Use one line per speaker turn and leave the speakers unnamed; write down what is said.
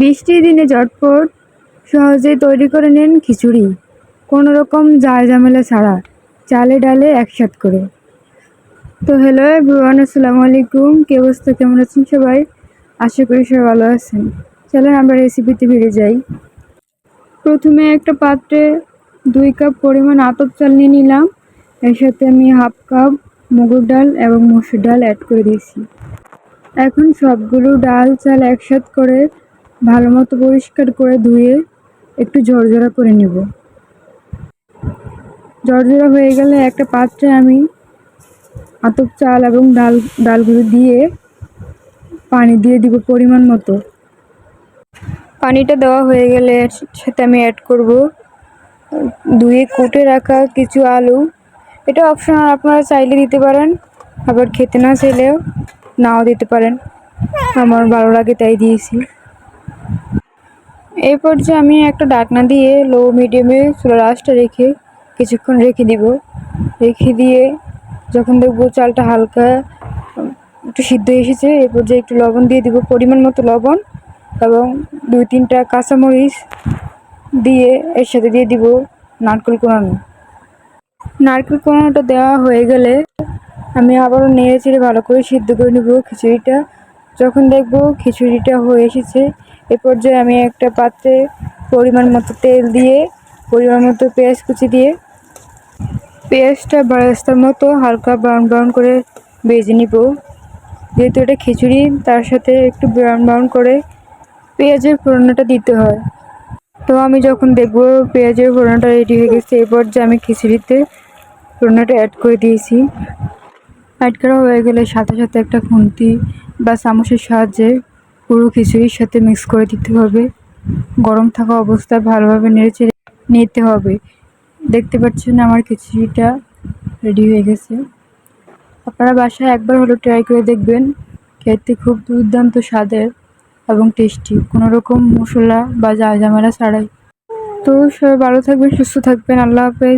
বৃষ্টির দিনে ঝটপট সহজেই তৈরি করে নিন খিচুড়ি। কোনো রকম যায় ঝামেলা ছাড়া, চালে ডালে একসাথ করে। তো হ্যালো এভরিওয়ান আসসালামু আলাইকুম। কে অবস্থা? কেমন আছেন সবাই? আশা করি সবাই ভালো আছেন। চলেন আমরা রেসিপিতে ফিরে যাই। প্রথমে একটা পাত্রে দুই কাপ পরিমাণ আতপ চাল নিয়ে নিলাম। এর সাথে আমি হাফ কাপ মুগুর ডাল এবং মসুর ডাল অ্যাড করে দিয়েছি। এখন সবগুলো ডাল চাল একসাথ করে ভালো মতো পরিষ্কার করে ধুয়ে একটু ঝরঝরা করে নেব। ঝরঝরা হয়ে গেলে একটা পাত্রে আমি আতপ চাল এবং ডাল, ডালগুলো দিয়ে পানি দিয়ে দিব পরিমাণ মতো। পানিটা দেওয়া হয়ে গেলে সাথে আমি অ্যাড করব। ধুয়ে কুটে রাখা কিছু আলু। এটা অপশনাল আপনারা চাইলে দিতে পারেন, আবার খেতে না চাইলেও নাও দিতে পারেন। আমার ভালো লাগে তাই দিয়েছি। এই পর্যায়ে আমি একটা ডাকনা দিয়ে লো মিডিয়ামে চুলা রাসটা রেখে কিছুক্ষণ রেখে দিব। রেখে দিয়ে যখন দেখব চালটা হালকা একটু সিদ্ধ এসেছে, এই পর্যায়ে একটু লবণ দিয়ে দিব পরিমাণ মতো লবণ এবং দুই তিনটা কাঁচামরিচ দিয়ে এর সাথে দিয়ে দিব নারকেল কোড়ানো নারকেল কোড়ানোটা দেওয়া হয়ে গেলে আমি আবারও নেড়ে চেড়ে ভালো করে সিদ্ধ করে নেব খিচুড়িটা। যখন দেখব খিচুড়িটা হয়ে এসেছে, এ পর্যায়ে আমি একটা পাত্রে পরিমাণ মতো তেল দিয়ে, পরিমাণ মতো পেঁয়াজ কুচি দিয়ে, পেঁয়াজটা বারাস্তার মতো হালকা ব্রাউন ব্রাউন করে ভেজে নিব। যেহেতু এটা খিচুড়ি, তার সাথে একটু ব্রাউন ব্রাউন করে পেঁয়াজের ফোড়নটা দিতে হয়। তো আমি যখন দেখব পেঁয়াজের ফোড়নটা রেডি হয়ে গেছে এরপর যে আমি খিচুড়িতে ফোড়নটা অ্যাড করে দিয়েছি। অ্যাড করা হয়ে গেলে সাথে সাথে একটা খুন্তি বা চামচের সাহায্যে পুরো খিচুড়ির সাথে মিক্স করে দিতে হবে। গরম থাকা অবস্থায় ভালোভাবে নেড়ে নিতে হবে। দেখতে পাচ্ছেন আমার খিচুড়িটা রেডি হয়ে গেছে। আপনারা বাসায় একবার হলো ট্রাই করে দেখবেন, খেতে খুব দুর্দান্ত স্বাদের এবং টেস্টি কোনো রকম মশলা বা যা ঝামেলা ছাড়াই। তো সবাই ভালো থাকবেন, সুস্থ থাকবেন, আল্লাহ হাফেজ।